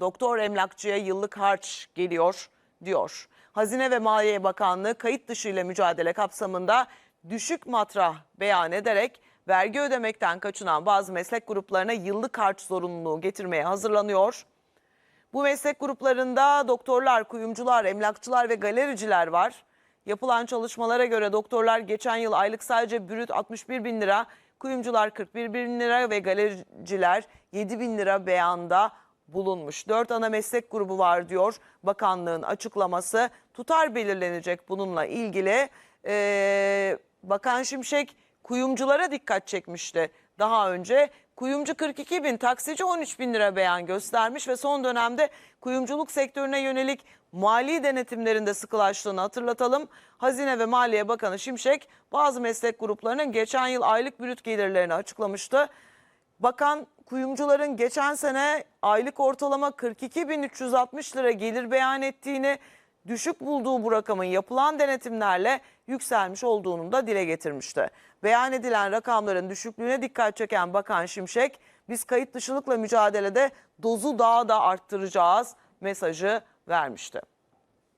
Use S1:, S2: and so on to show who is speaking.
S1: doktor emlakçıya yıllık harç geliyor diyor. Hazine ve Maliye Bakanlığı kayıt dışı ile mücadele kapsamında düşük matrah beyan ederek vergi ödemekten kaçınan bazı meslek gruplarına yıllık harç zorunluluğu getirmeye hazırlanıyor. Bu meslek gruplarında doktorlar, kuyumcular, emlakçılar ve galericiler var. Yapılan çalışmalara göre doktorlar geçen yıl aylık sadece brüt 61 bin lira, kuyumcular 41 bin lira ve galericiler 7 bin lira beyanda bulunmuş. Dört ana meslek grubu var diyor bakanlığın açıklaması. Tutar belirlenecek bununla ilgili. Ee, Bakan Şimşek kuyumculara dikkat çekmişti daha önce. Kuyumcu 42 bin, taksici 13 bin lira beyan göstermiş ve son dönemde kuyumculuk sektörüne yönelik mali denetimlerinde sıkılaştığını hatırlatalım. Hazine ve Maliye Bakanı Şimşek bazı meslek gruplarının geçen yıl aylık brüt gelirlerini açıklamıştı. Bakan kuyumcuların geçen sene aylık ortalama 42.360 lira gelir beyan ettiğini, düşük bulduğu bu rakamın yapılan denetimlerle yükselmiş olduğunu da dile getirmişti. Beyan edilen rakamların düşüklüğüne dikkat çeken Bakan Şimşek, biz kayıt dışılıkla mücadelede dozu daha da arttıracağız mesajı vermişti.